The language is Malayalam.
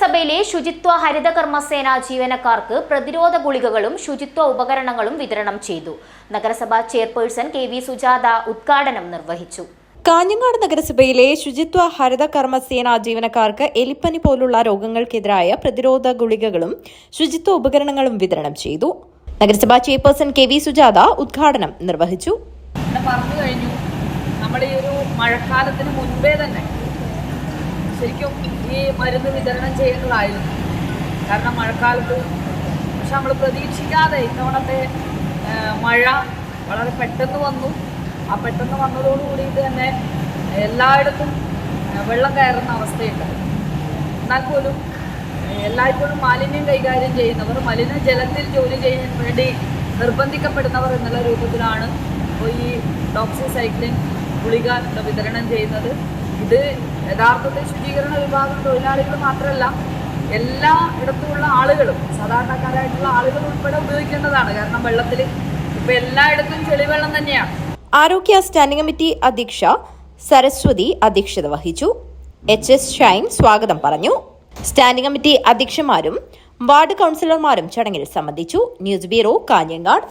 നഗരസഭയിലെ ശുചിത്വ ഹരിതകർമ്മസേന ജീവനക്കാർക്ക് പ്രതിരോധ ഗുളികകളും ശുചിത്വ ഉപകരണങ്ങളും വിതരണം ചെയ്തു. നഗരസഭ ചെയർപേഴ്സൺ കെ വി സുജാത ഉദ്ഘാടനം നിർവഹിച്ചു. കാഞ്ഞങ്ങാട് നഗരസഭയിലെ ശുചിത്വ ഹരിത കർമ്മസേന ജീവനക്കാർക്ക് എലിപ്പനി പോലുള്ള രോഗങ്ങൾക്കെതിരായ പ്രതിരോധ ഗുളികകളും ശുചിത്വ ഉപകരണങ്ങളും വിതരണം ചെയ്തു. നഗരസഭാ ചെയർപേഴ്സൺ കെ വി സുജാത ഉദ്ഘാടനം നിർവഹിച്ചു. നമ്മൾ പറഞ്ഞു കഴിഞ്ഞു. നമ്മുടെ ഈ ഒരു മഴക്കാലത്തിന് മുൻപേ തന്നെ ശരിക്കും ഈ മരുന്ന് വിതരണം ചെയ്യുന്നതായിരുന്നു കാരണം മഴക്കാലത്ത് പക്ഷെ നമ്മൾ പ്രതീക്ഷിക്കാതെ ഇത്തവണത്തെ മഴ വളരെ പെട്ടെന്ന് വന്നു. ആ പെട്ടെന്ന് വന്നതോടുകൂടി കൂടിയിട്ട് തന്നെ എല്ലായിടത്തും വെള്ളം കയറുന്ന അവസ്ഥയുണ്ട്. എന്നാൽ പോലും എല്ലായ്പ്പോഴും മാലിന്യം കൈകാര്യം ചെയ്യുന്നവർ മലിനജലത്തിൽ ജോലി ചെയ്യാൻ വേണ്ടി നിർബന്ധിക്കപ്പെടുന്നവർ എന്നുള്ള രൂപത്തിലാണ് ഇപ്പോൾ ഈ ഡോക്സി സൈക്ലിൻ ഗുളിക വിതരണം ചെയ്യുന്നത്. ഇത് യഥാർത്ഥത്തിൽ ശുചീകരണ വിഭാഗം തൊഴിലാളികൾ മാത്രമല്ല എല്ലാ ഇടത്തുമുള്ള ആളുകളും സാധാരണക്കാരായിട്ടുള്ള ആളുകൾ ഉൾപ്പെടെ ഉപയോഗിക്കേണ്ടതാണ്. കാരണം വെള്ളത്തിൽ ഇപ്പൊ എല്ലായിടത്തും ചെളിവെള്ളം തന്നെയാണ്. ആരോഗ്യ സ്റ്റാൻഡിംഗ് കമ്മിറ്റി അധ്യക്ഷ സരസ്വതി അധ്യക്ഷത വഹിച്ചു. എച്ച് എസ് ഷൈൻ സ്വാഗതം പറഞ്ഞു. സ്റ്റാൻഡിംഗ് കമ്മിറ്റി അധ്യക്ഷന്മാരും വാർഡ് കൗൺസിലർമാരും ചടങ്ങിൽ സംബന്ധിച്ചു. News bureau Kanhangad.